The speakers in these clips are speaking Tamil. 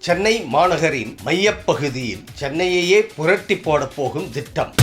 சென்னை மாநகரின் மையப்பகுதியில் சென்னையையே புரட்டி போடப் போகும் திட்டம்.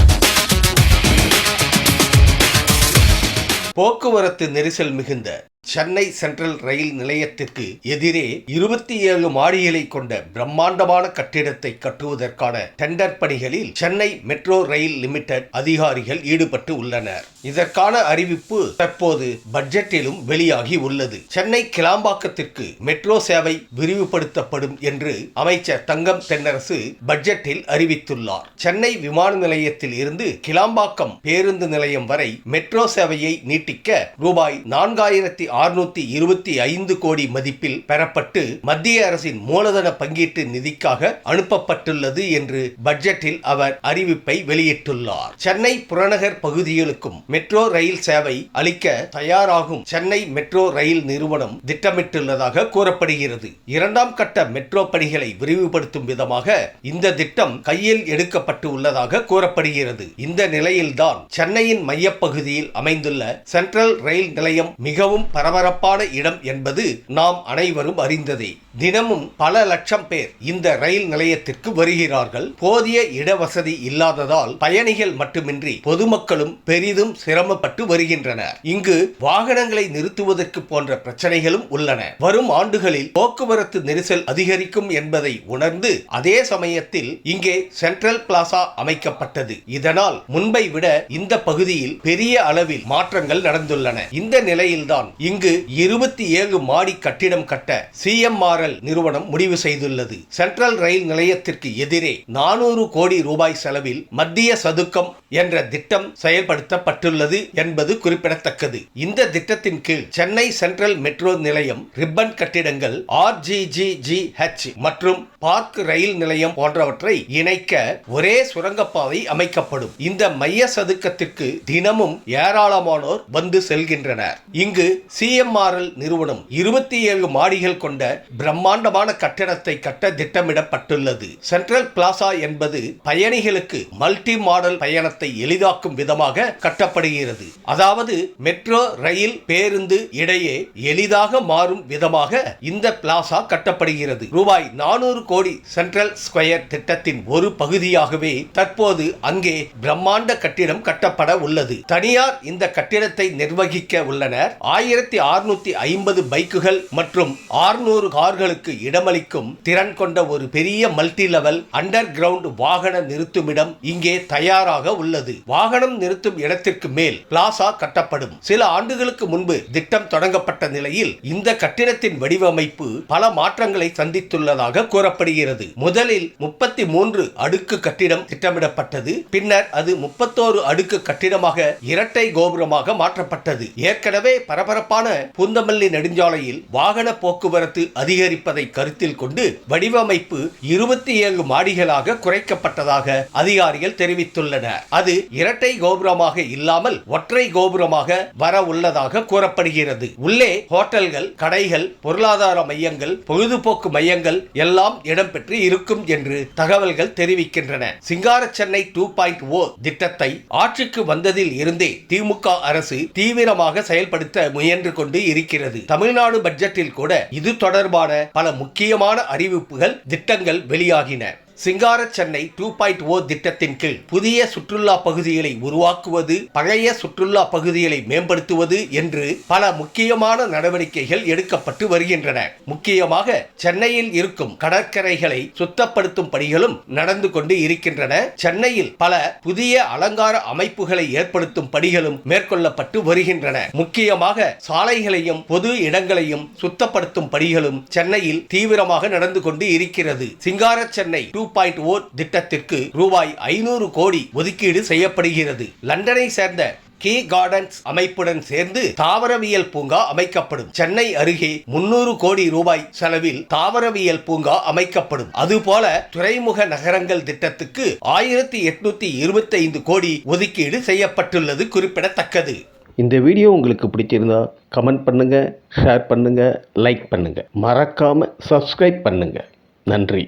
போக்குவரத்து நெரிசல் மிகுந்த சென்னை சென்ட்ரல் ரயில் நிலையத்திற்கு எதிரே இருபத்தி ஏழு மாடிகளை கொண்ட பிரம்மாண்டமான கட்டிடத்தை கட்டுவதற்கான டெண்டர் பணிகளில் சென்னை மெட்ரோ ரயில் லிமிடெட் அதிகாரிகள் ஈடுபட்டு உள்ளனர். இதற்கான அறிவிப்பு தற்போது பட்ஜெட்டிலும் வெளியாகி உள்ளது. சென்னை கிளாம்பாக்கத்திற்கு மெட்ரோ சேவை விரிவுபடுத்தப்படும் என்று அமைச்சர் தங்கம் தென்னரசு பட்ஜெட்டில் அறிவித்துள்ளார். சென்னை விமான நிலையத்தில் இருந்து கிளாம்பாக்கம் பேருந்து நிலையம் வரை மெட்ரோ சேவையை நீட்டிக்க ரூபாய் நான்காயிரத்தி அறுநூத்தி இருபத்தி ஐந்து கோடி மதிப்பில் பெறப்பட்டு மத்திய அரசின் மூலதன பங்கீட்டு நிதிக்காக அனுப்பப்பட்டுள்ளது என்று பட்ஜெட்டில் அவர் அறிவிப்பை வெளியிட்டுள்ளார். சென்னை புறநகர் பகுதிகளுக்கும் மெட்ரோ ரயில் சேவை அளிக்க தயாராகும் சென்னை மெட்ரோ ரயில் நிறுவனம் திட்டமிட்டுள்ளதாக கூறப்படுகிறது. இரண்டாம் கட்ட மெட்ரோ பணிகளை விரிவுபடுத்தும் விதமாக இந்த திட்டம் கையில் எடுக்கப்பட்டு உள்ளதாக கூறப்படுகிறது. இந்த நிலையில்தான் சென்னையின் மையப்பகுதியில் அமைந்துள்ள சென்ட்ரல் ரயில் நிலையம் மிகவும் பரபரப்பான இடம் என்பது நாம் அனைவரும் அறிந்ததே. தினமும் பல லட்சம் பேர் இந்த ரயில் நிலையத்திற்கு வருகிறார்கள். போதிய இடவசதி இல்லாததால் பயணிகள் மட்டுமின்றி பொதுமக்களும் பெரிதும் சிரமப்பட்டு வருகின்றனர். இங்கு வாகனங்களை நிறுத்துவதற்கு போன்ற பிரச்சனைகளும் உள்ளன. வரும் ஆண்டுகளில் போக்குவரத்து நெரிசல் அதிகரிக்கும் என்பதை உணர்ந்து அதே சமயத்தில் இங்கே சென்ட்ரல் பிளாசா அமைக்கப்பட்டது. இதனால் முன்பை விட இந்த பகுதியில் பெரிய அளவில் மாற்றங்கள் நடந்துள்ளன. இந்த நிலையில்தான் இங்கு இருபத்தி ஏழு மாடி கட்டிடம் கட்ட சிஎம்ஆர்எல் நிறுவனம் முடிவு செய்துள்ளது. சென்ட்ரல் ரயில் நிலையத்திற்கு எதிரே நானூறு கோடி ரூபாய் செலவில் மத்திய சதுக்கம் என்ற திட்டம் செயல்படுத்தப்பட்டுள்ளது என்பது குறிப்பிடத்தக்கது. இந்த திட்டத்தின் கீழ் சென்னை சென்ட்ரல் மெட்ரோ நிலையம் ரிப்பன் கட்டிடங்கள் ஆர்ஜிஜிஜிஹெச் மற்றும் பார்க் ரயில் நிலையம் போன்றவற்றை இணைக்க ஒரே சுரங்கப்பாதை அமைக்கப்படும். இந்த மைய சதுக்கத்திற்கு தினமும் ஏராளமானோர் வந்து செல்கின்றனர். இங்கு சி சிஎம்ஆர்எல் நிறுவனம் இருபத்தி ஏழு மாடிகள் கொண்ட பிரம்மாண்டமான கட்டடத்தை கட்ட திட்டமிடப்பட்டுள்ளது. சென்ட்ரல் பிளாசா என்பது பயணிகளுக்கு மல்டி மாடல் பயணத்தை எளிதாக்கும் விதமாக கட்டப்படுகிறது. அதாவது மெட்ரோ ரயில் பேருந்து இடையே எளிதாக மாறும் விதமாக இந்த பிளாசா கட்டப்படுகிறது. ரூபாய் நானூறு கோடி சென்ட்ரல் ஸ்கொயர் திட்டத்தின் ஒரு பகுதியாகவே தற்போது அங்கே பிரம்மாண்ட கட்டிடம் கட்டப்பட உள்ளது. தனியார் இந்த கட்டிடத்தை நிர்வகிக்க உள்ளனர். ஆயிரத்தி அறுநூத்தி ஐம்பது பைக்குகள் மற்றும் ஆறுநூறு கார்களுக்கு இடமளிக்கும் திறன் கொண்ட ஒரு பெரிய மல்டி லெவல் அண்டர் கிரவுண்ட் வாகன நிறுத்துமிடம் இங்கே தயாராக உள்ளது. வாகனம் நிறுத்தும் இடத்திற்கு மேல் பிளாசா கட்டப்படும். சில ஆண்டுகளுக்கு முன்பு திட்டம் தொடங்கப்பட்ட நிலையில் இந்த கட்டிடத்தின் வடிவமைப்பு பல மாற்றங்களை சந்தித்துள்ளதாக கூறப்படுகிறது. முதலில் முப்பத்தி மூன்று அடுக்கு கட்டிடம் திட்டமிடப்பட்டது. பின்னர் அது முப்பத்தோரு அடுக்கு கட்டிடமாக இரட்டை கோபுரமாக மாற்றப்பட்டது. ஏற்கனவே பரபரப்பான பூந்தமல்லி நெடுஞ்சாலையில் வாகன போக்குவரத்து அதிகரிப்பதை கருத்தில் கொண்டு வடிவமைப்பு இருபத்தி ஏழு மாடிகளாக குறைக்கப்பட்டதாக அதிகாரிகள் தெரிவித்துள்ளனர். அது இரட்டை கோபுரமாக இல்லாமல் ஒற்றை கோபுரமாக வர உள்ளதாக கூறப்படுகிறது. உள்ளே ஹோட்டல்கள் கடைகள் பொருளாதார மையங்கள் பொழுதுபோக்கு மையங்கள் எல்லாம் இடம்பெற்று இருக்கும் என்று தகவல்கள் தெரிவிக்கின்றன. Singara Chennai two point O oh திட்டத்தை ஆட்சிக்கு வந்ததில் இருந்தே திமுக அரசு தீவிரமாக செயல்படுத்த முயன்று கொண்டு இருக்கிறது. தமிழ்நாடு பட்ஜெட்டில் கூட இது தொடர்பான பல முக்கியமான அறிவிப்புகள் திட்டங்கள் வெளியாகின. சிங்கார சென்னை டூ பாயிண்ட் ஓ திட்டத்தின் கீழ் புதிய சுற்றுலா பகுதிகளை உருவாக்குவது பழைய சுற்றுலா பகுதிகளை மேம்படுத்துவது என்று பல முக்கியமான நடவடிக்கைகள் எடுக்கப்பட்டு வருகின்றன. முக்கியமாக சென்னையில் இருக்கும் கடற்கரைகளை சுத்தப்படுத்தும் பணிகளும் நடந்து கொண்டு இருக்கின்றன. சென்னையில் பல புதிய அலங்கார அமைப்புகளை ஏற்படுத்தும் பணிகளும் மேற்கொள்ளப்பட்டு வருகின்றன. முக்கியமாக சாலைகளையும் பொது இடங்களையும் சுத்தப்படுத்தும் பணிகளும் சென்னையில் தீவிரமாக நடந்து கொண்டு இருக்கிறது. Singara Chennai two point O oh திட்டத்திற்கு ரூபாய் ஐநூறு கோடி ஒதுக்கீடு செய்யப்படுகிறது. லண்டனை சேர்ந்த கே கார்டன்ஸ் அமைப்புடன் சேர்ந்து தாவரவியல் பூங்கா அமைக்கப்படும். சென்னை அருகே முன்னூறு கோடி ரூபாய் செலவில் தாவரவியல் பூங்கா அமைக்கப்படும். அதுபோல துறைமுக நகரங்கள் திட்டத்துக்கு ஆயிரத்தி எட்நூத்தி இருபத்தி ஐந்து கோடி ஒதுக்கீடு செய்யப்பட்டுள்ளது குறிப்பிடத்தக்கது. இந்த வீடியோ உங்களுக்கு பிடிச்சிருந்தா கமெண்ட் பண்ணுங்கள் ஷேர் பண்ணுங்கள் லைக் பண்ணுங்கள் மறக்காமல் சப்ஸ்கிரைப் பண்ணுங்கள் நன்றி.